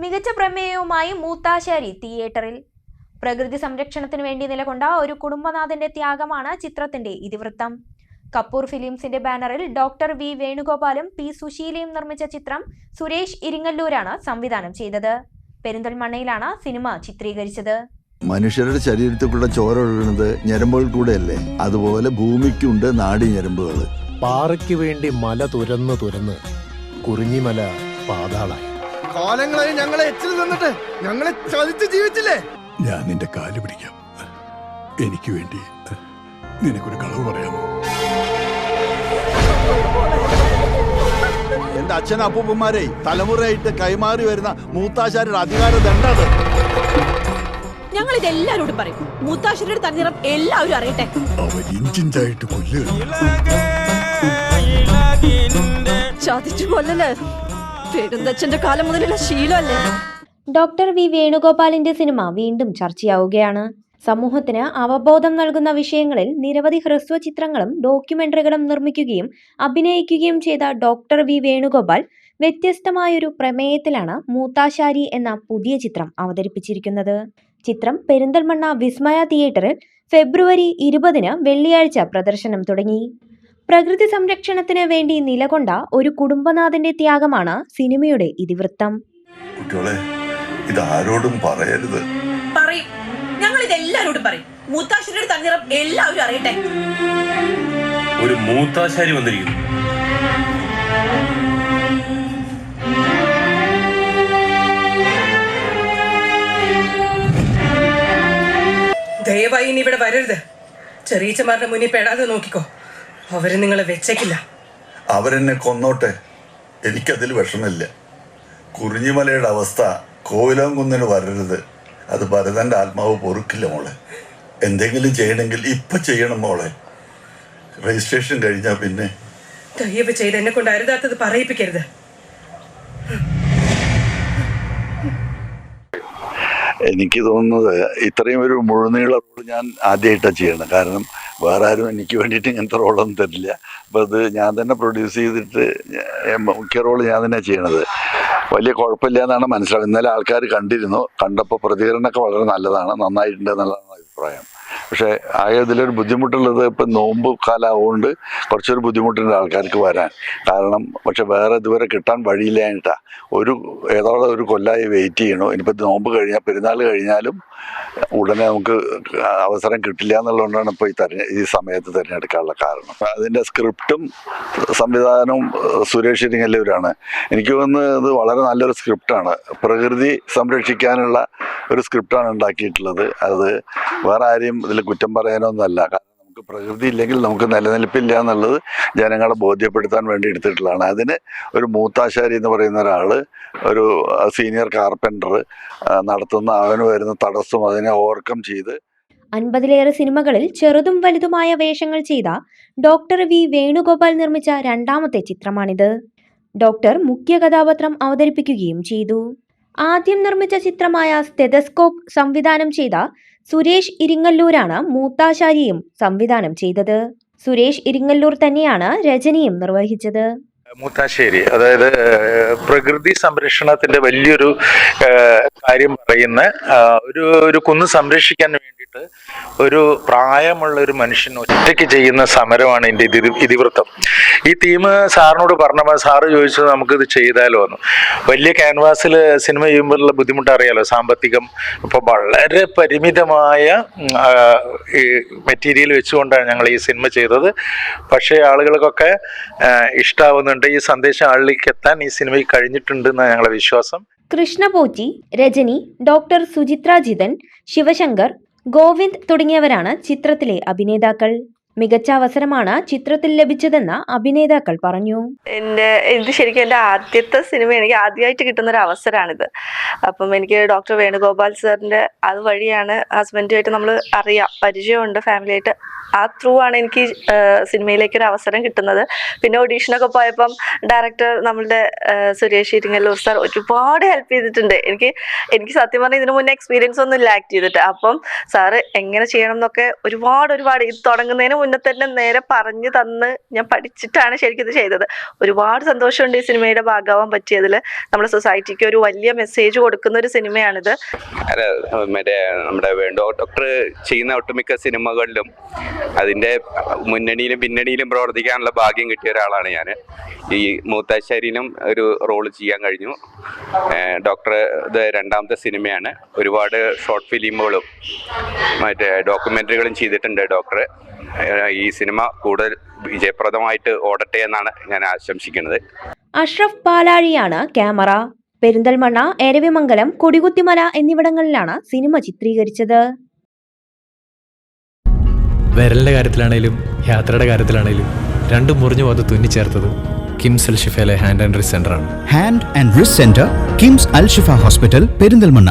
മികച്ച പ്രമേയവുമായി മൂത്താശാരി തിയേറ്ററിൽ. പ്രകൃതി സംരക്ഷണത്തിന് വേണ്ടി നിലകൊണ്ട ഒരു കുടുംബനാഥന്റെ ത്യാഗമാണ് ചിത്രത്തിന്റെ ഇതിവൃത്തം. കപ്പൂർ ഫിലിംസിന്റെ ബാനറിൽ ഡോക്ടർ വി വേണുഗോപാലും പി സുശീലയും നിർമ്മിച്ച ചിത്രം സുരേഷ് ഇരിങ്ങല്ലൂരാണ് സംവിധാനം ചെയ്തത്. പെരിന്തൽമണ്ണയിലാണ് സിനിമ ചിത്രീകരിച്ചത്. മനുഷ്യരുടെ ശരീരത്തിൽ കൂടെ ചോര ഒഴുകുന്നത് ഞരമ്പുകൾ കൂടെയല്ലേ? അതുപോലെ ഭൂമിക്കുണ്ട് നാടി ഞരമ്പുകൾ. പാറയ്ക്ക് വേണ്ടി മല തുരന്ന് തുരന്ന് കുറിഞ്ഞിമല പാതാളായി. കാലങ്ങളായി ഞങ്ങളെ എച്ചിൽ നിന്നിട്ട് ഞങ്ങളെ ചതിച്ച് ജീവിച്ചില്ലേ? ഞാൻ നിന്റെ കാൽ പിടിക്കാം. എനിക്ക് വേണ്ടി നിനക്കൊരു കളവ് പറയാമോ? എന്റെ അച്ഛൻ അപ്പൂപ്പന്മാരെ തലമുറയായിട്ട് കൈമാറി വരുന്ന മൂത്താശാരുടെ അധികാര ദണ്ഡത് ഞങ്ങൾ ഇത് എല്ലാരോടും പറയും. മൂത്താശ്ശേരിയുടെ തന്നിറം എല്ലാവരും അറിയട്ടെ. അവർ ഇഞ്ചിഞ്ചായിട്ട് കൊല്ലുക ചതിച്ചു കൊല്ലല്. പെരുന്തച്ഛന്റെ കാലം മുതലുള്ള ശീലമല്ലേ? ഡോക്ടർ വി വേണുഗോപാലിന്റെ സിനിമ വീണ്ടും ചർച്ചയാവുകയാണ്. സമൂഹത്തിന് അവബോധം നൽകുന്ന വിഷയങ്ങളിൽ നിരവധി ഹ്രസ്വ ചിത്രങ്ങളും ഡോക്യുമെന്ററികളും നിർമ്മിക്കുകയും അഭിനയിക്കുകയും ചെയ്ത ഡോക്ടർ വി വേണുഗോപാൽ വ്യത്യസ്തമായൊരു പ്രമേയത്തിലാണ് മൂത്താശാരി എന്ന പുതിയ ചിത്രം അവതരിപ്പിച്ചിരിക്കുന്നത്. ചിത്രം പെരിന്തൽമണ്ണ വിസ്മയ തിയേറ്ററിൽ ഫെബ്രുവരി ഇരുപതിന് വെള്ളിയാഴ്ച പ്രദർശനം തുടങ്ങി. പ്രകൃതി സംരക്ഷണത്തിന് വേണ്ടി നിലകൊണ്ട ഒരു കുടുംബനാഥന്റെ ത്യാഗമാണ് സിനിമയുടെ ഇതിവൃത്തം. കുട്ടികളെ ഇത് ആരോടും പറയരുത്. പറയും. ഞങ്ങൾ ഇത് എല്ലാരോടും പറയും. മൂത്താശ്ശേരിയുടെ തന്നിറം എല്ലാവരും അറിയട്ടെ. ഒരു മൂത്താശാരി വന്നിരിക്കുന്നു. ദയവായി ഇനി ഇവിടെ വരരുത്. ചെറിയച്ചമാരുടെ മുന്നിൽ പെടാതെ നോക്കിക്കോ. അവർ നിങ്ങളെ വെച്ചേക്കില്ല. അവരെന്നെ കൊന്നോട്ടെ. എനിക്കതിൽ വിഷമില്ല കുറിഞ്ഞിമലയുടെ അവസ്ഥ കോവിലം കുന്നിന് വരരുത്. അത് ഭരതന്റെ ആത്മാവ് പൊറുക്കില്ല മോളെ. എന്തെങ്കിലും ചെയ്യണമെങ്കിൽ ഇപ്പൊ ചെയ്യണം മോളെ. രജിസ്ട്രേഷൻ കഴിഞ്ഞാൽ പിന്നെ. ദയവ് ചെയ്ത് എന്നെ കൊണ്ട് അരുതാത്തത് പറയിപ്പിക്കരുത്. എനിക്ക് തോന്നുന്നത് ഇത്രയും ഒരു മുഴുനീള റോൾ ഞാൻ ആദ്യമായിട്ടാണ് ചെയ്യണം കാരണം വേറെ ആരും എനിക്ക് വേണ്ടിയിട്ട് ഇങ്ങനത്തെ റോളൊന്നും തരില്ല. അപ്പം അത് ഞാൻ തന്നെ പ്രൊഡ്യൂസ് ചെയ്തിട്ട് മുഖ്യ റോൾ ഞാൻ തന്നെ ചെയ്യണത്. വലിയ കുഴപ്പമില്ല എന്നാണ് മനസ്സിലാവുന്നത്. ഇന്നലെ ആൾക്കാർ കണ്ടിരുന്നു. കണ്ടപ്പോൾ പ്രതികരണമൊക്കെ വളരെ നല്ലതാണ്. നന്നായിട്ടുണ്ട് എന്നുള്ളതാണ് അഭിപ്രായം. പക്ഷേ ആയതിലൊരു ബുദ്ധിമുട്ടുള്ളത് ഇപ്പം നോമ്പ് കാലമാവുകൊണ്ട് കുറച്ചൊരു ബുദ്ധിമുട്ടുണ്ട് ആൾക്കാർക്ക് വരാൻ. കാരണം പക്ഷെ വേറെ ഇതുവരെ കിട്ടാൻ വഴിയില്ലായിട്ടാ ഒരു ഏതോടെ ഒരു കൊല്ലായി വെയിറ്റ് ചെയ്യണോ. ഇനിയിപ്പോൾ നോമ്പ് കഴിഞ്ഞാൽ പെരുന്നാൾ കഴിഞ്ഞാലും ഉടനെ നമുക്ക് അവസരം കിട്ടില്ല എന്നുള്ളതുകൊണ്ടാണ് ഇപ്പോൾ ഈ തെരഞ്ഞെ ഈ സമയത്ത് തിരഞ്ഞെടുക്കാനുള്ള കാരണം. അതിന്റെ സ്ക്രിപ്റ്റും സംവിധാനവും സുരേഷ് ഇരിങ്ങല്ലൂരാണ്. എനിക്ക് തോന്നുന്നത് ഇത് വളരെ നല്ലൊരു സ്ക്രിപ്റ്റാണ്. പ്രകൃതി സംരക്ഷിക്കാനുള്ള ഒരു സ്ക്രിപ്റ്റാണ് ഉണ്ടാക്കിയിട്ടുള്ളത്. അത് വേറെ ആരെയും ഇതിൽ കുറ്റം പറയാനൊന്നുമല്ല. കാരണം നമുക്ക് പ്രകൃതി ഇല്ലെങ്കിൽ നമുക്ക് നിലനിൽപ്പില്ല എന്നുള്ളത് ജനങ്ങളെ ബോധ്യപ്പെടുത്താൻ വേണ്ടി എടുത്തിട്ടുള്ളതാണ്. അതിന് ഒരു മൂത്താശാരി എന്ന് പറയുന്ന ഒരാൾ ഒരു സീനിയർ കാർപ്പന്റർ നടത്തുന്ന അവന് വരുന്ന തടസ്സം അതിനെ ഓവർകം ചെയ്ത് അൻപതിലേറെ സിനിമകളിൽ ചെറുതും വലുതുമായ വേഷങ്ങൾ ചെയ്ത ഡോക്ടർ വി വേണുഗോപാൽ നിർമ്മിച്ച രണ്ടാമത്തെ ചിത്രമാണിത്. ഡോക്ടർ മുഖ്യ കഥാപാത്രം അവതരിപ്പിക്കുകയും ചെയ്തു. ആദ്യം നിർമ്മിച്ച ചിത്രമായ സ്റ്റെതസ്കോപ്പ് സംവിധാനം ചെയ്ത സുരേഷ് ഇരിങ്ങല്ലൂരാണ് മൂത്താശാരിയും സംവിധാനം ചെയ്തത്. സുരേഷ് ഇരിങ്ങല്ലൂർ തന്നെയാണ് രചനയും നിർവഹിച്ചത്. മൂത്താശ്ശേരി അതായത് പ്രകൃതി സംരക്ഷണത്തിന്റെ വലിയൊരു കാര്യം പറയുന്ന ഒരു ഒരു കുന്ന് സംരക്ഷിക്കാൻ വേണ്ടിയിട്ട് ഒരു പ്രായമുള്ള ഒരു മനുഷ്യൻ ഒറ്റയ്ക്ക് ചെയ്യുന്ന സമരമാണ് എന്റെ ഇതി ഇതിവൃത്തം. ഈ തീം സാറിനോട് പറഞ്ഞപ്പോൾ സാറ് ചോദിച്ചത് നമുക്കിത് ചെയ്താലോ എന്ന്. വലിയ ക്യാൻവാസിൽ സിനിമ ചെയ്യുമ്പോഴുള്ള ബുദ്ധിമുട്ട് അറിയാലോ? സാമ്പത്തികം ഇപ്പോൾ വളരെ പരിമിതമായ മെറ്റീരിയൽ വെച്ചുകൊണ്ടാണ് ഞങ്ങൾ ഈ സിനിമ ചെയ്തത്. പക്ഷേ ആളുകൾക്കൊക്കെ ഇഷ്ടാവുന്നുണ്ട്. ഈ സന്ദേശം ആളിലേക്ക് എത്താൻ ഈ സിനിമ കഴിഞ്ഞിട്ടുണ്ട് എന്നാണ് ഞങ്ങളുടെ വിശ്വാസം. കൃഷ്ണപോറ്റി രജനി ഡോക്ടർ സുചിത്ര ജിതൻ ശിവശങ്കർ ഗോവിന്ദ് തുടങ്ങിയവരാണ് ചിത്രത്തിലെ അഭിനേതാക്കൾ. മികച്ച അവസരമാണ് ചിത്രത്തിൽ ലഭിച്ചതെന്ന് അഭിനേതാക്കൾ പറഞ്ഞു. എന്റെ ഇത് ശരിക്കും എന്റെ ആദ്യത്തെ സിനിമ എനിക്ക് ആദ്യമായിട്ട് കിട്ടുന്ന ഒരു അവസരമാണിത്. അപ്പം എനിക്ക് ഡോക്ടർ വേണുഗോപാൽ സാറിന്റെ അത് വഴിയാണ് ഹസ്ബൻഡുമായിട്ട് നമ്മൾ അറിയാം. പരിചയമുണ്ട് ഫാമിലിയായിട്ട്. ആ ത്രൂ ആണ് എനിക്ക് സിനിമയിലേക്ക് ഒരു അവസരം കിട്ടുന്നത്. പിന്നെ ഓഡീഷനൊക്കെ പോയപ്പം ഡയറക്ടർ നമ്മളുടെ സുരേഷ് ഇരിങ്ങല്ലൂർ സാർ ഒരുപാട് ഹെൽപ്പ് ചെയ്തിട്ടുണ്ട്. എനിക്ക് എനിക്ക് സത്യം പറഞ്ഞാൽ ഇതിനു മുന്നേ എക്സ്പീരിയൻസ് ഒന്നും ഇല്ല ആക്ട് ചെയ്തിട്ട്. അപ്പം സാറ് എങ്ങനെ ചെയ്യണം എന്നൊക്കെ ഒരുപാട് ഒരുപാട് ഇത് തുടങ്ങുന്നതിന് മുന്നേ തന്നെ നേരെ പറഞ്ഞു തന്ന് ഞാൻ പഠിച്ചിട്ടാണ് ശരിക്കും ഇത് ചെയ്തത്. ഒരുപാട് സന്തോഷമുണ്ട് ഈ സിനിമയുടെ ഭാഗമാവാൻ പറ്റിയതിൽ നമ്മുടെ സൊസൈറ്റിക്ക് ഒരു വലിയ മെസ്സേജ് കൊടുക്കുന്ന ഒരു സിനിമയാണിത്. മറ്റേ നമ്മുടെ വേണ്ട ഡോക്ടർ ചെയ്യുന്ന ഒട്ടുമിക്ക സിനിമകളിലും അതിന്റെ മുന്നണിയിലും പിന്നണിയിലും പ്രവർത്തിക്കാനുള്ള ഭാഗ്യം കിട്ടിയ ഒരാളാണ് ഞാൻ. ഈ മൂത്താശ്ശേരിയിലും ഒരു റോൾ ചെയ്യാൻ കഴിഞ്ഞു. ഡോക്ടർ ഇത് രണ്ടാമത്തെ സിനിമയാണ്. ഒരുപാട് ഷോർട്ട് ഫിലിമുകളും മറ്റേ ഡോക്യുമെന്ററികളും ചെയ്തിട്ടുണ്ട് ഡോക്ടർ. ഈ സിനിമ കൂടുതൽ വിജയപ്രദമായിട്ട് ഓടട്ടെ എന്നാണ് ഞാൻ ആശംസിക്കുന്നത്. അഷ്റഫ് പാലാഴിയാണ് ക്യാമറ. പെരിന്തൽമണ്ണ എരവിമംഗലം കൊടികുത്തിമല എന്നിവിടങ്ങളിലാണ് സിനിമ ചിത്രീകരിച്ചത്. വിരലിന്റെ കാര്യത്തിലാണെങ്കിലും യാത്രയുടെ കാര്യത്തിലാണെങ്കിലും രണ്ടും മുറിഞ്ഞു പോകാതെ തുന്നിച്ചേർത്തത് കിംസ് അൽ ഷിഫയിലെ hand and wrist സെന്ററാണ് hand and wrist centre KIMS Alshifa hospital Perinthalmanna.